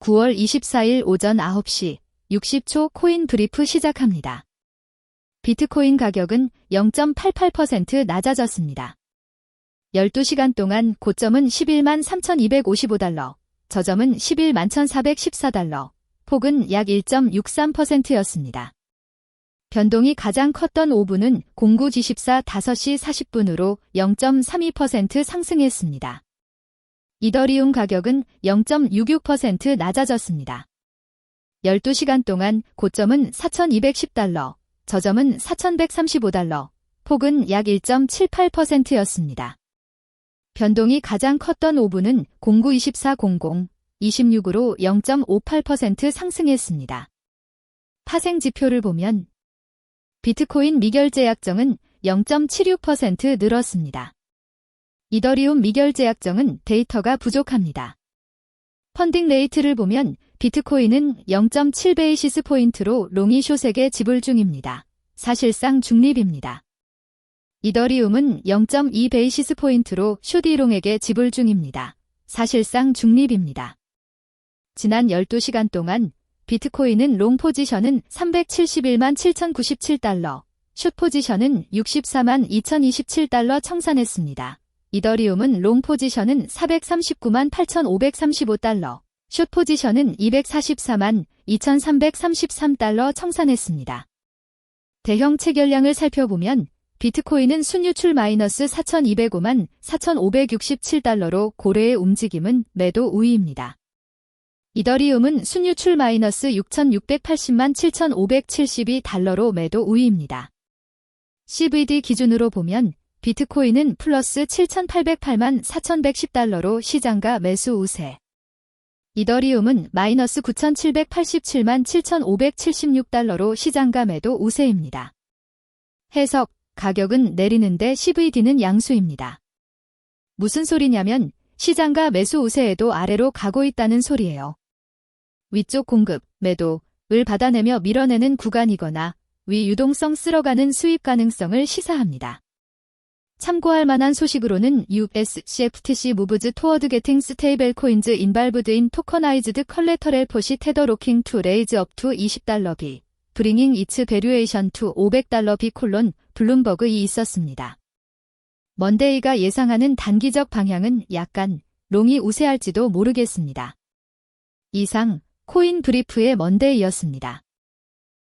9월 24일 오전 9시 60초 코인 브리프 시작합니다. 비트코인 가격은 0.88% 낮아졌습니다. 12시간 동안 고점은 11만 3,255달러, 저점은 11만 1,414달러, 폭은 약 1.63%였습니다. 변동이 가장 컸던 5분은 09G14 5시 40분으로 0.32% 상승했습니다. 이더리움 가격은 0.66% 낮아졌습니다. 12시간 동안 고점은 4,210달러, 저점은 4,135달러, 폭은 약 1.78%였습니다. 변동이 가장 컸던 5분은 092400, 26으로 0.58% 상승했습니다. 파생 지표를 보면 비트코인 미결제 약정은 0.76% 늘었습니다. 이더리움 미결제 약정은 데이터가 부족합니다. 펀딩 레이트를 보면 비트코인은 0.7베이시스 포인트로 롱이 숏에게 지불 중입니다. 사실상 중립입니다. 이더리움은 0.2베이시스 포인트로 숏이롱에게 지불 중입니다. 사실상 중립입니다. 지난 12시간 동안 비트코인은 롱 포지션은 371만 7,097달러, 숏 포지션은 64만 2,027달러 청산했습니다. 이더리움은 롱 포지션은 439만 8,535달러, 숏 포지션은 244만 2,333달러 청산했습니다. 대형 체결량을 살펴보면 비트코인은 순유출 마이너스 4,205만 4,567달러로 고래의 움직임은 매도 우위입니다. 이더리움은 순유출 마이너스 6,680만 7,572달러로 매도 우위입니다. CVD 기준으로 보면 비트코인은 플러스 7,808만 4,110달러로 시장가 매수 우세. 이더리움은 마이너스 9,787만 7,576달러로 시장가 매도 우세입니다. 해석, 가격은 내리는데 CVD는 양수입니다. 무슨 소리냐면 시장가 매수 우세에도 아래로 가고 있다는 소리예요. 위쪽 공급, 매도를 받아내며 밀어내는 구간이거나 위 유동성 쓸어가는 수입 가능성을 시사합니다. 참고할 만한 소식으로는 USCFTC toward getting stable coins involved in tokenized collateral 포시 테더 로킹 raise up to 20달러 비, bringing its valuation to 500달러 비 콜론 블룸버그이 있었습니다. 먼데이가 예상하는 단기적 방향은 약간 롱이 우세할지도 모르겠습니다. 이상 코인 브리프의 먼데이였습니다.